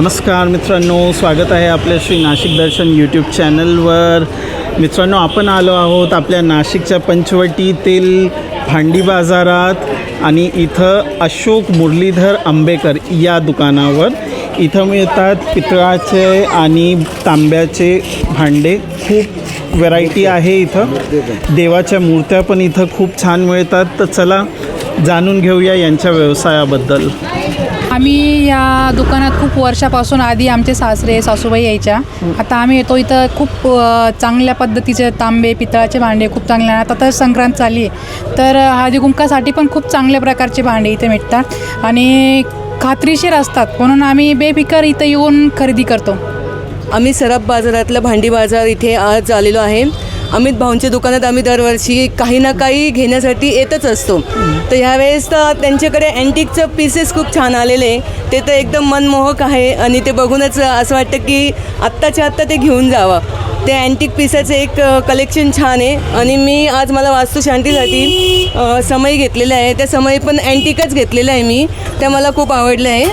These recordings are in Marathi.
नमस्कार मित्रांनो स्वागत आहे आपल्या श्री नाशिक दर्शन यूट्यूब चॅनलवर मित्रांनो आपण आलो आहोत आपल्या नाशिकच्या पंचवटीतील भांडी बाजारात आणि इथं अशोक मुरलीधर आंबेकर या दुकानावर. इथं मिळतात पितळाचे आणि तांब्याचे भांडे. खूप व्हरायटी आहे इथं. देवाच्या मूर्त्या पण इथं खूप छान मिळतात. तर चला जाणून घेऊया यांच्या व्यवसायाबद्दल. आम्ही या दुकानात खूप वर्षापासून आधी आमचे सासरे सासूबाई यायच्या. आता आम्ही येतो इथं खूप चांगल्या पद्धतीचे तांबे पितळाचे भांडे खूप चांगले. आता तर संक्रांत चालली आहे. तर हळदी कुंकासाठी पण खूप चांगल्या प्रकारचे भांडे इथे मिळतात आणि खात्रीशीर असतात. म्हणून आम्ही बेफिकर इथं येऊन खरेदी करतो. आम्ही सराफ बाजारातलं भांडी बाजार इथे आज आलेलो आहे. अमित भाऊंच्या दुकानात आम्ही दरवर्षी काही ना काही घेण्यासाठी येतच असतो. तर ह्यावेळेस तर त्यांच्याकडे अँटिकचं पीसेस खूप छान आलेले ते तर एकदम मनमोहक आहे आणि ते बघूनच असं वाटतं की आत्ताच्या आत्ता ते घेऊन जावं. ते अँटिक पीसाचं एक कलेक्शन छान आहे. आणि मी आज मला वास्तुशांतीसाठी समय घेतलेला आहे. त्या समय पण अँटिकच घेतलेलं आहे मी. त्या मला खूप आवडलं आहे.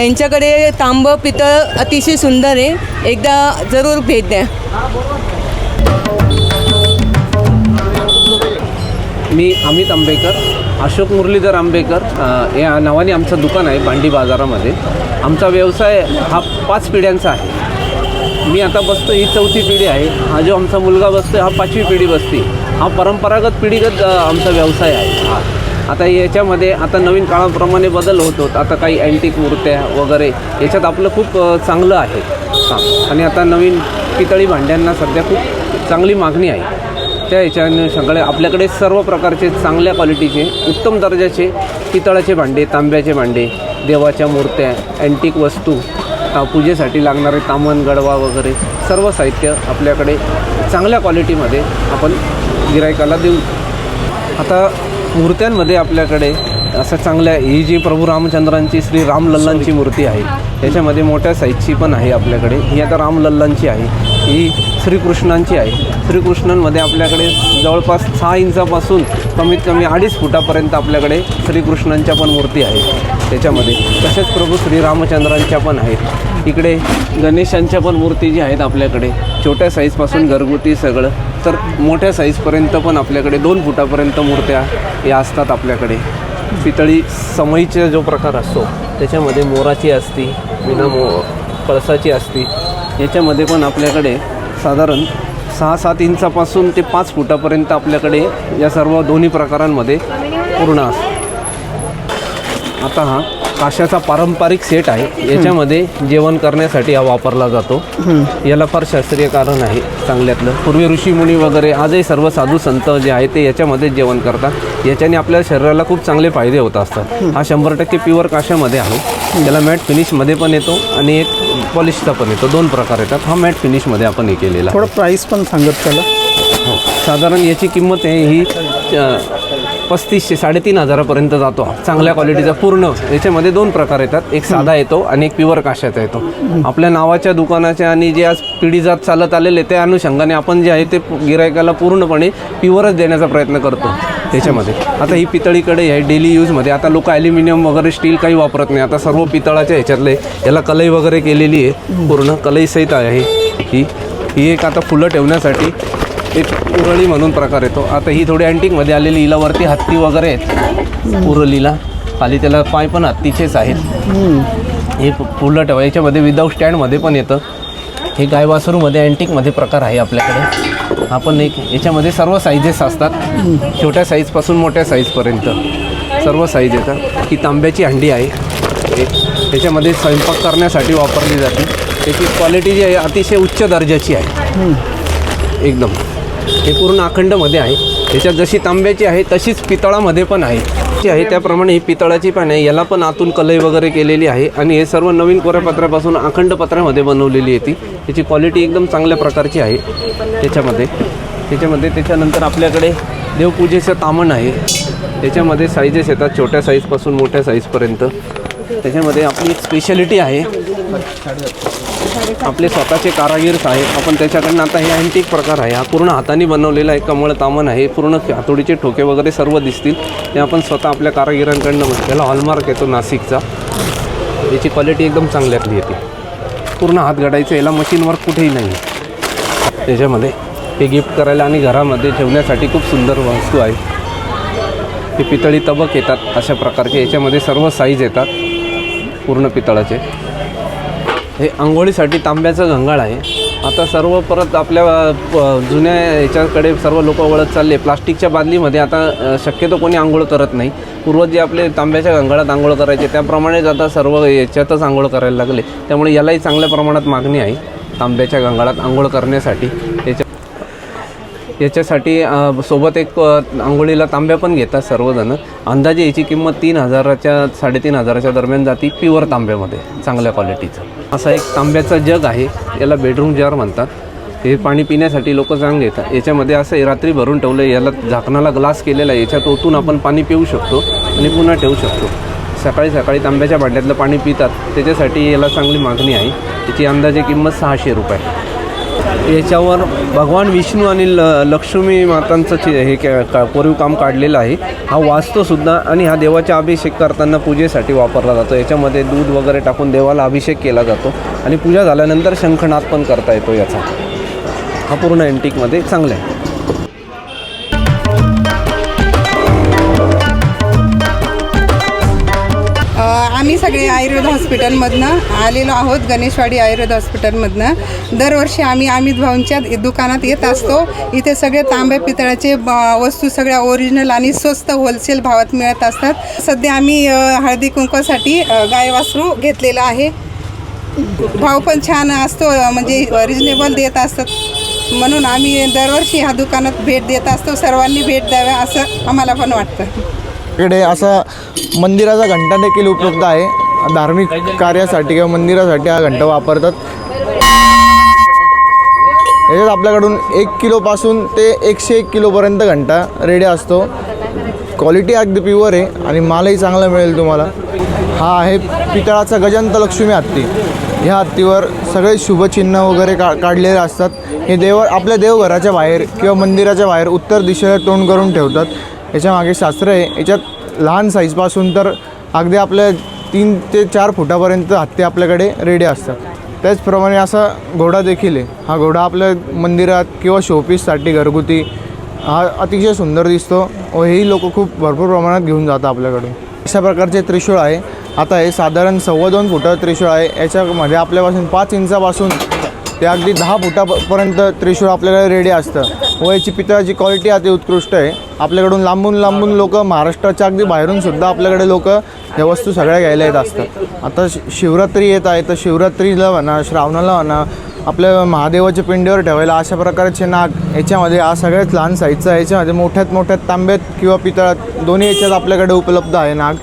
यांच्याकडे तांबं पितळ अतिशय सुंदर आहे. एकदा जरूर भेट द्या. मी अमित आंबेकर अशोक मुरलीधर आंबेकर या नावाने आमचं दुकान आहे भांडी बाजारामध्ये. आमचा व्यवसाय हा पाच पिढ्यांचा आहे. मी आता बसतो ही चौथी पिढी आहे. हा जो आमचा मुलगा बसतो हा पाचवी पिढी बसते. हा परंपरागत पिढीगत आमचा व्यवसाय आहे. हा आता याच्यामध्ये आता नवीन काळाप्रमाणे बदल होत होत आता काही अँटिक मूर्त्या वगैरे याच्यात आपलं खूप चांगलं आहे. हां आणि आता नवीन पितळी भांड्यांना सध्या खूप चांगली मागणी आहे. त्या याच्याने सगळे आपल्याकडे सर्व प्रकारचे चांगल्या क्वालिटीचे उत्तम दर्जाचे पितळाचे भांडे तांब्याचे भांडे देवाच्या मूर्त्या अँटिक वस्तू पूजेसाठी लागणारे तामण गडवा वगैरे सर्व साहित्य आपल्याकडे चांगल्या क्वालिटीमध्ये आपण गिरायकाला देऊ. आता मूर्त्यांमध्ये आपल्याकडे असं चांगल्या ही जी प्रभू रामचंद्रांची श्री रामलल्लांची मूर्ती आहे त्याच्यामध्ये मोठ्या साईजची पण आहे आपल्याकडे. ही आता रामलल्लांची आहे. ही श्रीकृष्णांची आहे. श्रीकृष्णांमध्ये आपल्याकडे जवळपास सहा इंचापासून कमीत कमी अडीच फुटापर्यंत आपल्याकडे श्रीकृष्णांच्या पण मूर्ती आहेत. त्याच्यामध्ये तसेच प्रभू श्री रामचंद्रांच्या पण आहेत. इकडे गणेशांच्या पण मूर्ती जी आहेत आपल्याकडे छोट्या साईजपासून घरगुती सगळं. तर मोठ्या साईजपर्यंत पण आपल्याकडे दोन फुटापर्यंत मूर्त्या या असतात आपल्याकडे. पितळी समईचा जो प्रकार असतो त्याच्यामध्ये मोराची असती विना मो पळसाची असती याच्यामध्ये पण आपल्याकडे साधारण सहा सात इंचापासून ते पाच फुटापर्यंत आपल्याकडे या सर्व दोन्ही प्रकारांमध्ये पूर्ण असतं. आता हा काशाचा पारंपरिक सेट आहे. याच्यामध्ये जेवण करण्यासाठी हा वापरला जातो. याला फार शास्त्रीय कारण आहे चांगल्यातलं पूर्वी ऋषीमुनी वगैरे आजही सर्व साधू संत जे आहे ते याच्यामध्ये जेवण करतात. याच्याने आपल्या शरीराला खूप चांगले फायदे होत असतात. हा शंभर टक्के प्युअर काशामध्ये आहे. त्याला मॅट फिनिशमध्ये पण येतो आणि एक पॉलिशचा पण येतो. दोन प्रकार येतात. हा मॅट फिनिशमध्ये आपण हे केलेला थोडं प्राईस पण सांगत चला हो. साधारण याची किंमत आहे ही पस्तीसशे साडेतीन हजारापर्यंत जातो. चांगल्या क्वालिटीचा पूर्ण. याच्यामध्ये दोन प्रकार येतात. एक साधा येतो आणि एक प्युअर काशाचा येतो. आपल्या नावाच्या दुकानाच्या आणि जे आज पिढी जात चालत आलेले त्या अनुषंगाने आपण जे आहे ते गिरायकाला पूर्णपणे प्युअरच देण्याचा प्रयत्न करतो त्याच्यामध्ये आता ही पितळीकडे आहे डेली यूजमध्ये. आता लोक ॲल्युमिनियम वगैरे स्टील काही वापरत नाही. आता सर्व पितळाच्या ह्याच्यातले याला कलई वगैरे केलेली आहे पूर्ण. कलईसहित आहे ही. ही एक आता फुलं ठेवण्यासाठी एक उरळी म्हणून प्रकार येतो. आता ही थोडी अँटिकमध्ये आलेली हिला वरती हत्ती वगैरे आहेत. उरळीला खाली त्याला पाय पण हत्तीचेच आहेत. हे फुलं ठेवा. याच्यामध्ये विदाऊट स्टँडमध्ये पण येतं. हे गायवासरूमध्ये अँटिकमध्ये प्रकार आहे आपल्याकडे. आपण एक याच्यामध्ये सर्व साईजेस असतात. छोट्या साईजपासून मोठ्या साईजपर्यंत सर्व साईज येतात ही तांब्याची हंडी आहे. एक त्याच्यामध्ये स्वयंपाक करण्यासाठी वापरली जाते. त्याची क्वालिटी जी आहे अतिशय उच्च दर्जाची आहे. एकदम. हे पूर्ण अखंडमध्ये आहे. त्याच्यात जशी तांब्याची आहे तशीच पितळामध्ये पण आहे. जी आहे त्याप्रमाणे ही पितळाची पण आहे. याला पण आतून कलई वगैरे केलेली आहे. आणि हे सर्व नवीन कोऱ्यापत्रापासून अखंड पत्रामध्ये बनवलेली आहे ती. त्याची क्वालिटी एकदम चांगल्या प्रकारची आहे. त्याच्यामध्ये. त्याच्यामध्ये त्याच्यानंतर आपल्याकडे देवपूजेचं तामण आहे. त्याच्यामध्ये साईजेस येतात छोट्या साईजपासून मोठ्या साईजपर्यंत त्याच्यामध्ये आपली एक स्पेशालिटी आहे. आपले स्वतःचे कारागीर आहेत आपण त्याच्याकडनं आता हे अँटिक प्रकार आहे. हा पूर्ण हाताने बनवलेला आहे कमळ तामण आहे. पूर्ण हातोडीचे ठोके वगैरे सर्व दिसतील. ते आपण स्वतः आपल्या कारागिरांकडनं त्याला हॉलमार्क येतो नाशिकचा. याची क्वालिटी एकदम चांगल्यातली येते पूर्ण हात घडायचं याला मशीनवर कुठेही नाही. त्याच्यामध्ये हे गिफ्ट करायला आणि घरामध्ये ठेवण्यासाठी खूप सुंदर वस्तू आहे. हे पितळी तबक येतात अशा प्रकारचे. याच्यामध्ये सर्व साईज येतात. पूर्ण पितळाचे. हे आंघोळीसाठी तांब्याचं घंगाळ आहे. आता सर्व परत आपल्या प- जुन्या याच्याकडे सर्व लोक वळत चालले. प्लास्टिकच्या बादलीमध्ये आता शक्यतो कोणी आंघोळ करत नाही. पूर्वज जे आपले तांब्याच्या गंगाळात आंघोळ करायचे त्याप्रमाणेच आता सर्व याच्यातच आंघोळ करायला लागले. त्यामुळे यालाही चांगल्या प्रमाणात मागणी आहे तांब्याच्या गंगाळात आंघोळ करण्यासाठी. याच्यासाठी सोबत एक आंघोळीला तांब्या पण घेतात सर्वजण. अंदाजे याची किंमत तीन हजाराच्या साडेतीन हजाराच्या दरम्यान जाती प्युअर तांब्यामध्ये चांगल्या क्वालिटीचं. असा एक तांब्याचा जग आहे याला बेडरूम जार म्हणतात. हे पाणी पिण्यासाठी लोक चांगले येतात याच्यामध्ये असं रात्री भरून ठेवलं आहे याला झाकणाला ग्लास केलेला आहे. याच्यात ओतून आपण पाणी पिऊ शकतो आणि पुन्हा ठेवू शकतो. सकाळी सकाळी तांब्याच्या भांड्यातलं पाणी पितात. त्याच्यासाठी याला चांगली मागणी आहे. त्याची अंदाजे किंमत सहाशे रुपये. याच्यावर भगवान विष्णू आणि ल लक्ष्मी मातांचं चे हे के- का कोरीव काम काढलेलं आहे. हा वाचतोसुद्धा आणि हा देवाचा अभिषेक करताना पूजेसाठी वापरला जातो. याच्यामध्ये दूध वगैरे टाकून देवाला अभिषेक केला जातो आणि पूजा झाल्यानंतर शंखनाद पण करता येतो याचा. हा पूर्ण अँटिकमध्ये चांगला आहे. आम्ही सगळे आयुर्वेद हॉस्पिटलमधनं आलेलो आहोत गणेशवाडी आयुर्वेद हॉस्पिटलमधनं. दरवर्षी आम्ही आम्ही भाऊंच्या दुकानात येत असतो. इथे सगळे तांब्या पितळाचे वस्तू सगळ्या ओरिजिनल आणि स्वस्त होलसेल भावात मिळत असतात. सध्या आम्ही हळदी कुंकवासाठी गाय वासरू घेतलेलं आहे. भाव पण छान असतो म्हणजे रिजनेबल देत असतात. म्हणून आम्ही दरवर्षी ह्या दुकानात भेट देत असतो. सर्वांनी भेट द्याव्या असं आम्हाला पण वाटतं. इकडे असा मंदिराचा घंटा देखील उपलब्ध आहे. धार्मिक कार्यासाठी किंवा मंदिरासाठी हा घंटा वापरतात. याच्यात आपल्याकडून एक किलोपासून ते एकशे एक किलोपर्यंत घंटा रेडी असतो. क्वालिटी अगदी प्युअर आहे आणि मालही चांगला मिळेल तुम्हाला. हा आहे पितळाचा गजंत लक्ष्मी हत्ती. ह्या हत्तीवर सगळे शुभचिन्ह वगैरे का काढलेले असतात. हे देव आपल्या देवघराच्या बाहेर किंवा मंदिराच्या बाहेर उत्तर दिशेला तोंड करून ठेवतात. याच्यामागे शास्त्र आहे. याच्यात लहान साईजपासून तर अगदी आपल्या तीन ते चार फुटापर्यंत हत्ती आपल्याकडे रेडी असतात. त्याचप्रमाणे असा घोडा देखील आहे. हा घोडा आपल्या मंदिरात किंवा शोपीससाठी घरगुती हा अतिशय सुंदर दिसतो व हेही लोक खूप भरपूर प्रमाणात घेऊन जातात आपल्याकडून. अशा प्रकारचे त्रिशूळ आहे. आता हे साधारण सव्वा दोन फुटाचं त्रिशूळ आहे. याच्यामध्ये आपल्यापासून पाच इंचापासून ते अगदी दहा फुटापर्यंत त्रिशूळ आपल्याला रेडी असतं व याची पितळाची क्वालिटी अति उत्कृष्ट आहे. आपल्याकडून लांबून लांबून लोक महाराष्ट्राच्या अगदी बाहेरून सुद्धा आपल्याकडे लोक ह्या वस्तू सगळ्या घ्यायला येत असतात. आता शि शिवरात्री येत आहे तर शिवरात्रीला म्हणा श्रावणाला म्हणा आपल्या महादेवाच्या पिंडीवर ठेवायला अशा प्रकारचे नाग याच्यामध्ये हा सगळ्यात लहान साईजचा याच्यामध्ये मोठ्यात मोठ्यात तांब्यात किंवा पितळात दोन्ही याच्यात आपल्याकडे उपलब्ध आहे नाग.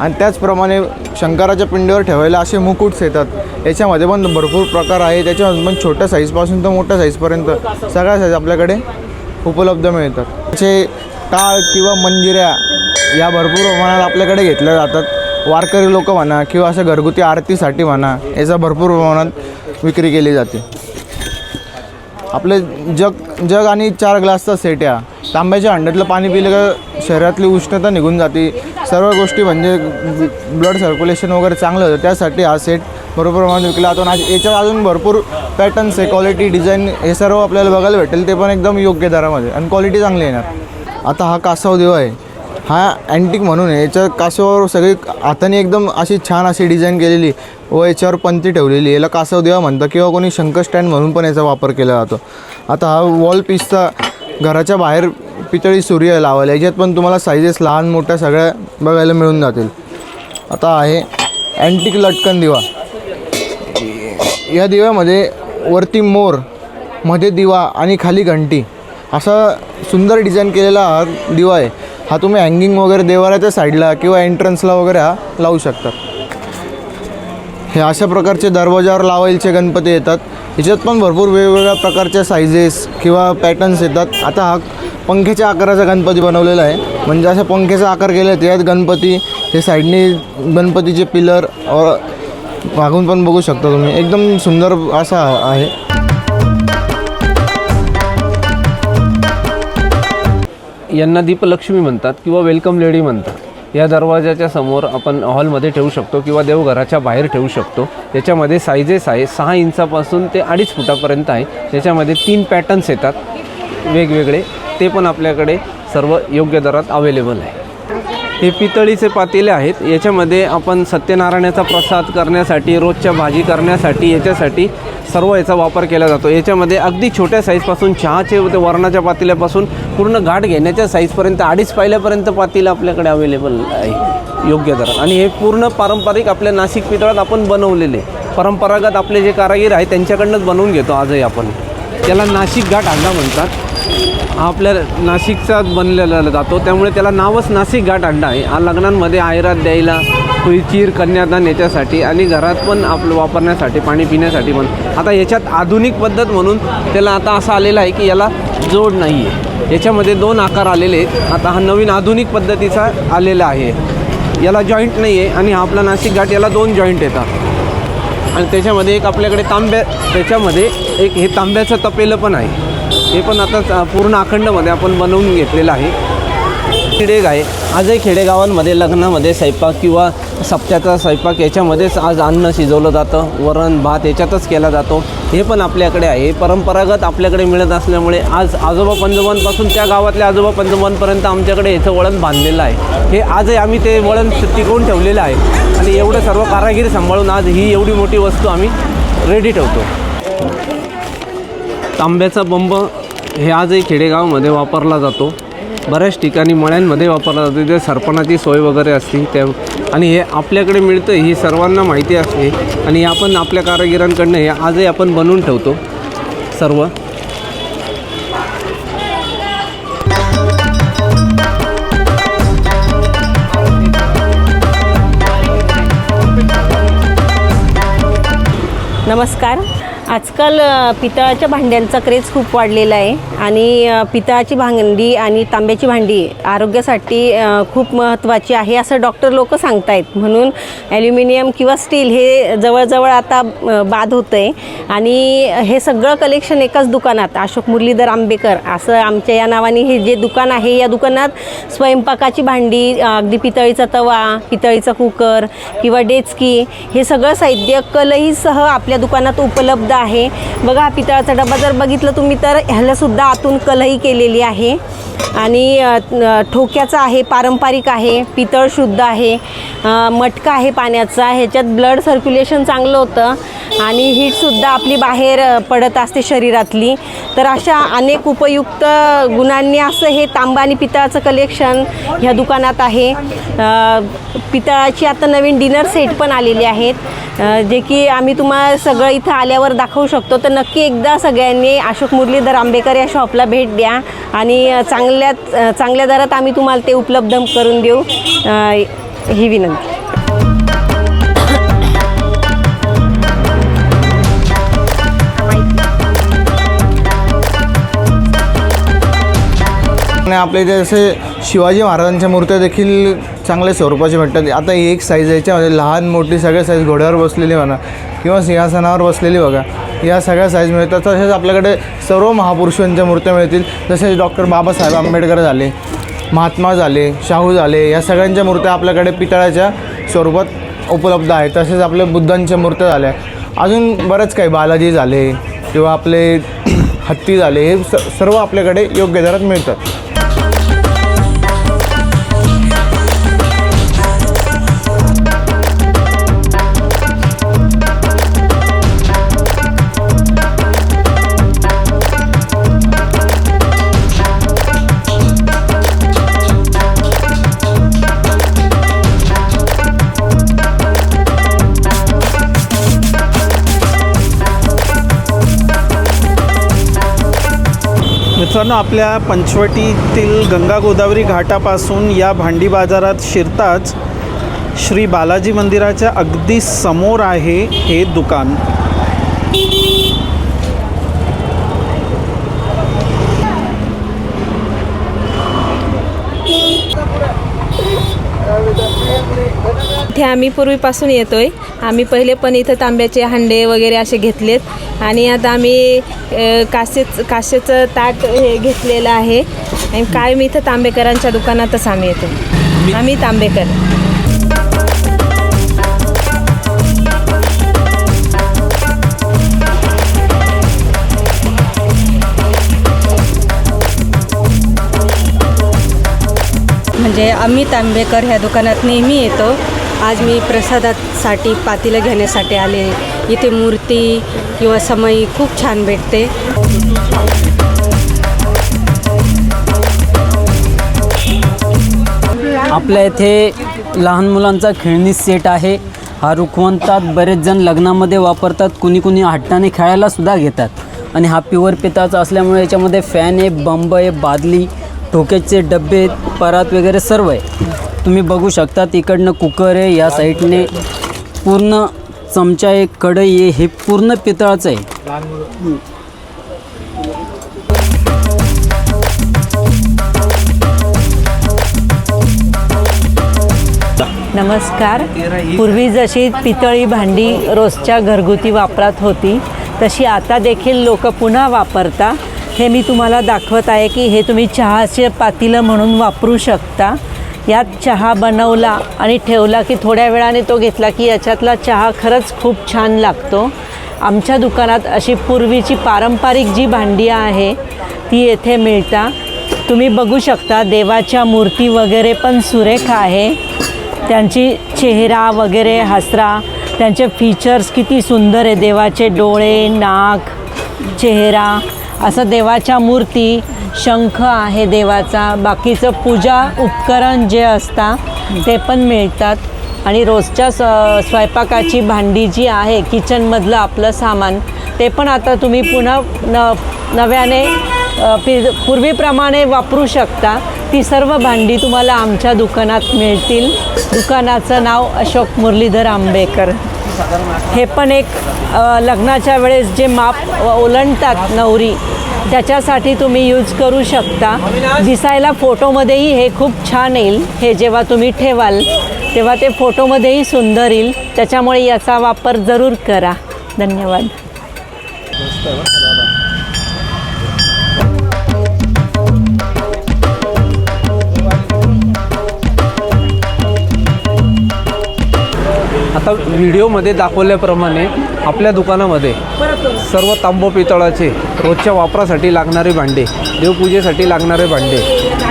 आणि त्याचप्रमाणे शंकराच्या पिंडीवर ठेवायला असे मुकुट्स येतात. याच्यामध्ये पण भरपूर प्रकार आहे. त्याच्यामध्ये पण छोट्या साईजपासून तर मोठ्या साईजपर्यंत सगळ्या साईज आपल्याकडे उपलब्ध मिळतात. त्याचे टाळ किंवा मंजिऱ्या या भरपूर प्रमाणात आपल्याकडे घेतल्या जातात. वारकरी लोक म्हणा किंवा अशा घरगुती आरतीसाठी म्हणा याचा भरपूर प्रमाणात विक्री केली जाते. आपले जग जग आणि चार ग्लासचा सेट या. तांब्याच्या हंड्यातलं पाणी पिलं का शरीरातली उष्णता निघून जाते. सर्व गोष्टी म्हणजे ब्लड सर्क्युलेशन वगैरे चांगलं होतं. त्यासाठी हा सेट भरपूर प्रमाणात विकला जातो. आणि याच्यात अजून भरपूर पॅटर्न्स आहे. क्वालिटी डिझाईन हे सर्व आपल्याला बघायला भेटेल. ते पण एकदम योग्य दरामध्ये. आणि क्वालिटी चांगली येणार. आता हा कासव देव आहे. हा अँटिक म्हणून आहे. याच्या कासवावर सगळी हाताने एकदम अशी छान अशी डिझाईन केलेली व याच्यावर पंथी ठेवलेली याला कासव देवा म्हणतं किंवा कोणी शंकर स्टँड म्हणून पण याचा वापर केला जातो. आता हा वॉल पीसचा घराच्या बाहेर पितळी सूर्य लावायला याच्यात पण तुम्हाला साईजेस लहान मोठ्या सगळ्या बघायला मिळून जातील. आता आहे अँटिक लटकन दिवा. या दिव्यामध्ये वरती मोरमध्ये दिवा आणि खाली घंटी. असा सुंदर डिझाईन केलेला हा दिवा आहे. हा तुम्ही हँगिंग वगैरे देवाऱ्याच्या साईडला किंवा एंट्रन्सला वगैरे हा लावू शकतात हे अशा प्रकारचे दरवाजावर लावायचे गणपती येतात. ह्याच्यात पण भरपूर वेगवेगळ्या प्रकारच्या सायझेस किंवा पॅटर्न्स येतात. आता हा पंख्याच्या आकाराचा गणपती बनवलेला आहे. म्हणजे अशा पंख्याचा आकार केला त्यात गणपती हे साईडने गणपतीचे पिलर मागून पण बघू शकता तुम्ही. एकदम सुंदर असा आहे. यांना दीपलक्ष्मी म्हणतात किंवा वेलकम लेडी म्हणतात. या दरवाजाच्या समोर आपण हॉलमध्ये ठेवू शकतो किंवा देवघराच्या बाहेर ठेवू शकतो. याच्यामध्ये सायझेस आहे. सहा इंचापासून ते अडीच फुटापर्यंत आहे. त्याच्यामध्ये तीन पॅटर्न्स येतात. वेगवेगळे. ते पण आपल्याकडे सर्व योग्य दरात अवेलेबल आहे. हे पितळीचे पातेले आहेत. याच्यामध्ये आपण सत्यनारायणाचा प्रसाद करण्यासाठी रोजच्या भाजी करण्यासाठी याच्यासाठी सर्व याचा वापर केला जातो. याच्यामध्ये अगदी छोट्या साईजपासून चहाचे ते वरणाच्या पातेल्यापासून पूर्ण गाठ घेण्याच्या साईजपर्यंत अडीच पायल्यापर्यंत पातेलं आपल्याकडे अवेलेबल आहे. योग्य दरात. आणि हे पूर्ण पारंपरिक आपल्या नाशिक पितळात आपण बनवलेले. परंपरागत आपले जे कारागीर आहेत त्यांच्याकडनंच बनवून घेतो. आजही आपण. त्याला नाशिक घाट अंडा म्हणतात. आपल्या नाशिकचा बनलेला जातो. त्यामुळे त्याला नावच नाशिक घाट अड्डा आहे. हा लग्नांमध्ये आयरात द्यायला खीर कन्यादान याच्यासाठी आणि घरात पण आपलं वापरण्यासाठी पाणी पिण्यासाठी पण. आता याच्यात आधुनिक पद्धत म्हणून त्याला आता असं आलेलं आहे की याला जोड नाही आहे याच्यामध्ये दोन आकार आलेले आहेत. आता हा नवीन आधुनिक पद्धतीचा आलेला आहे. याला जॉईंट नाही आहे आणि हा आपला नाशिक घाट याला दोन जॉईंट येतात. आणि त्याच्यामध्ये एक आपल्याकडे तांब्या त्याच्यामध्ये एक हे तांब्याचं तपेलं पण आहे. हे पण आता पूर्ण अखंडमध्ये आपण बनवून घेतलेलं आहे. खेडेग आहे. आजही खेडेगावांमध्ये लग्नामध्ये स्वयंपाक किंवा सप्त्याचा स्वयंपाक याच्यामध्येच आज अन्न शिजवलं जातं. वरण भात याच्यातच केला जातो. हे पण आपल्याकडे आहे. परंपरागत आपल्याकडे मिळत असल्यामुळे आज आजोबा पंजोबांपासून त्या गावातल्या आजोबा पंजोबांपर्यंत आमच्याकडे याचं वळण बांधलेलं आहे. हे आजही आम्ही ते वळण टिकवून ठेवलेलं आहे. आणि एवढं सर्व कारागिर सांभाळून आज ही एवढी मोठी वस्तू आम्ही रेडी ठेवतो. तांब्याचा बंब हे आजही खेडेगावामध्ये वापरला जातो. बऱ्याच ठिकाणी मळ्यांमध्ये वापरला जातो. जे सरपणाची सोय वगैरे असते. त्या आणि हे आपल्याकडे मिळतं ही सर्वांना माहिती असते. आणि आपण आपल्या कारागिरांकडनं हे आजही आपण बनवून ठेवतो. सर्व. नमस्कार. आजकाल पितळाच्या भांड्यांचा क्रेज खूप वाढलेला आहे. आणि पितळाची भांडी आणि तांब्याची भांडी आरोग्यासाठी खूप महत्त्वाची आहे असं डॉक्टर लोक सांगतायत. म्हणून ॲल्युमिनियम किंवा स्टील हे जवळजवळ आता बाद होतं आहे आणि हे सगळं कलेक्शन एकाच दुकानात. अशोक मुरलीधर आंबेकर असं आमच्या या नावाने हे जे दुकान आहे या दुकानात स्वयंपाकाची भांडी अगदी पितळीचा तवा पितळीचा कुकर किंवा डेचकी हे सगळं साहित्य कलईसह आपल्या दुकानात उपलब्ध आहे. बघा हा पितळाचा डबा जर बघितलं तुम्ही तर ह्यालासुद्धा आतून कलई केलेली आहे. आणि ठोक्याचा आहे पारंपरिक आहे पितळ शुद्ध आहे मटका आहे पाण्याचा ह्याच्यात ब्लड सर्क्युलेशन चांगलं होतं. आणि हीटसुद्धा आपली बाहेर पडत असते शरीरातली. तर अशा अनेक उपयुक्त गुणांनी असं हे तांबा आणि पितळाचं कलेक्शन ह्या दुकानात आहे. पितळाची आता नवीन डिनर सेट पण आलेले आहेत. जे की आम्ही तुम्हाला सगळं इथं आल्यावर दाखवू शकतो. तर नक्की एकदा सगळ्यांनी अशोक मुरलीधर आंबेकर या शॉपला भेट द्या आणि चांगल्या चांगल्या दरात आम्ही तुम्हाला ते उपलब्ध करून देऊ. ही विनंती. आणि आपल्या इथे जसे शिवाजी महाराजांच्या मूर्त्या देखील चांगल्या स्वरूपाचे भेटतात. आता एक साईज याच्यामध्ये लहान मोठी सगळ्या साईज घोड्यावर बसलेली म्हणा किंवा सिंहासनावर बसलेली बघा. या सगळ्या साईज मिळतात तसेच आपल्याकडे सर्व महापुरुषांच्या मूर्त्या मिळतील. तसेच डॉक्टर बाबासाहेब आंबेडकर झाले महात्मा झाले शाहू झाले या सगळ्यांच्या मूर्त्या आपल्याकडे पितळाच्या स्वरूपात उपलब्ध आहेत. तसेच आपल्या बुद्धांच्या मूर्त्या झाल्या. अजून बरंच काही बालाजी झाले किंवा आपले हत्ती झाले हे स सर्व आपल्याकडे योग्य दरात मिळतात. आपल्या पंचवटीतील गंगा गोदावरी घाटापासून या भांडी बाजारात शिरताच श्री बालाजी मंदिराच्या अगदी समोर आहे हे दुकान. इथे आम्ही पूर्वीपासून येतोय. आम्ही पहिले पण इथं तांब्याचे हांडे वगैरे असे घेतलेत. आणि आता आम्ही अ, कासेच कासेचं ताट हे घेतलेलं आहे. आणि कायम इथं तांबेकरांच्या दुकानातच आम्ही येतो. अमित आंबेकर म्हणजे अमित आंबेकर ह्या दुकानात नेहमी येतो. आज मी प्रसादासाठी पातीलं घेण्यासाठी आले इथे मूर्ती किंवा समई खूप छान भेटते. आपल्या इथे लहान मुलांचा खेळणी सेट आहे. हा रुखवंतात बरेच जण लग्नामध्ये वापरतात. कुणी कुणी हट्टाने खेळायला सुद्धा घेतात. आणि हा प्युअर पिताचा असल्यामुळे याच्यामध्ये फॅन आहे बंब आहे बादली ठोक्याचे डबे परात वगैरे सर्व आहे. तुम्ही बघू शकता इकडनं कुकर आहे या साईडने पूर्ण चमचा आहे कढई आहे हे पूर्ण पितळाचं आहे. नमस्कार. पूर्वी जशी पितळी भांडी रोजच्या घरगुती वापरात होती तशी आता देखील लोक पुन्हा वापरता. हे मी तुम्हाला दाखवत आहे की हे तुम्ही चहाचे पातीलं म्हणून वापरू शकता. यात चहा बनवला आणि ठेवला की थोड्या वेळाने तो घेतला की याच्यातला चहा खरंच खूप छान लागतो. आमच्या दुकानात अशी पूर्वीची पारंपरिक जी भांडी आहे ती येथे मिळता. तुम्ही बघू शकता देवाच्या मूर्ती वगैरे पण सुरेख आहे. त्यांची चेहरा वगैरे हसरा त्यांचे फीचर्स किती सुंदर आहे. देवाचे डोळे नाक चेहरा असं देवाच्या मूर्ती शंख आहे देवाचा. बाकीचं पूजा उपकरण जे असतात ते पण मिळतात. आणि रोजच्या स स्वयंपाकाची भांडी जी आहे किचनमधलं आपलं सामान ते पण आता तुम्ही पुन्हा न नव्याने पि पूर्वीप्रमाणे वापरू शकता. ती सर्व भांडी तुम्हाला आमच्या दुकानात मिळतील. दुकानाचं नाव अशोक मुरलीधर आंबेकर. हे पण एक लग्नाच्या वेळेस जे माप ओलंडतात नवरी त्याच्यासाठी तुम्ही यूज करू शकता. दिसायला फोटोमध्येही हे खूप छान येईल. हे जेव्हा तुम्ही ठेवाल तेव्हा ते फोटोमध्येही सुंदर येईल. त्याच्यामुळे याचा वापर जरूर करा. धन्यवाद. आता व्हिडिओमध्ये दाखवल्याप्रमाणे आपल्या दुकानामध्ये सर्व तांबो पितळाचे रोजच्या वापरासाठी लागणारे भांडे देवपूजेसाठी लागणारे भांडे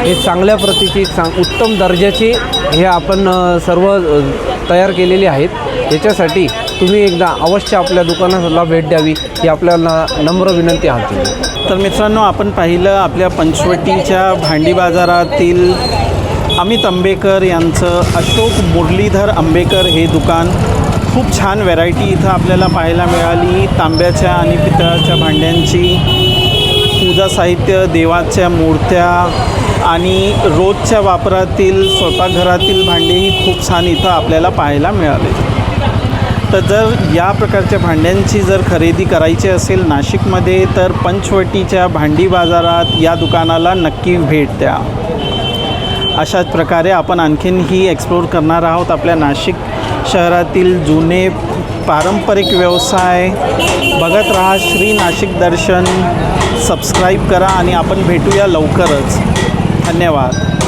हे चांगल्या प्रतीची चांग उत्तम दर्जाची हे आपण सर्व तयार केलेले आहेत. याच्यासाठी तुम्ही एकदा अवश्य आपल्या दुकानाला भेट द्यावी ही आपल्याला नम्र विनंती आहे. तर मित्रांनो आपण पाहिलं आपल्या पंचवटीच्या भांडी बाजारातील अमित आंबेकर यांचं अशोक मुरलीधर आंबेकर हे दुकान खूप छान व्हरायटी इथं आपल्याला पाहायला मिळाली. तांब्याच्या आणि पितळाच्या भांड्यांची पूजा साहित्य देवाच्या मूर्त्या आणि रोजच्या वापरातील स्वयंपाकघरातील भांडेही खूप छान इथं आपल्याला पाहायला मिळाले. तर जर या प्रकारच्या भांड्यांची जर खरेदी करायची असेल नाशिकमध्ये तर पंचवटीच्या भांडी बाजारात या दुकानाला नक्की भेट द्या. अशाच प्रकारे आपण आणखीनही एक्सप्लोर करणार आहोत आपल्या नाशिक शहरातील जुने पारंपरिक व्यवसाय. बघत राहा श्री नाशिक दर्शन. सबस्क्राईब करा आणि आपण भेटूया लवकरच. धन्यवाद.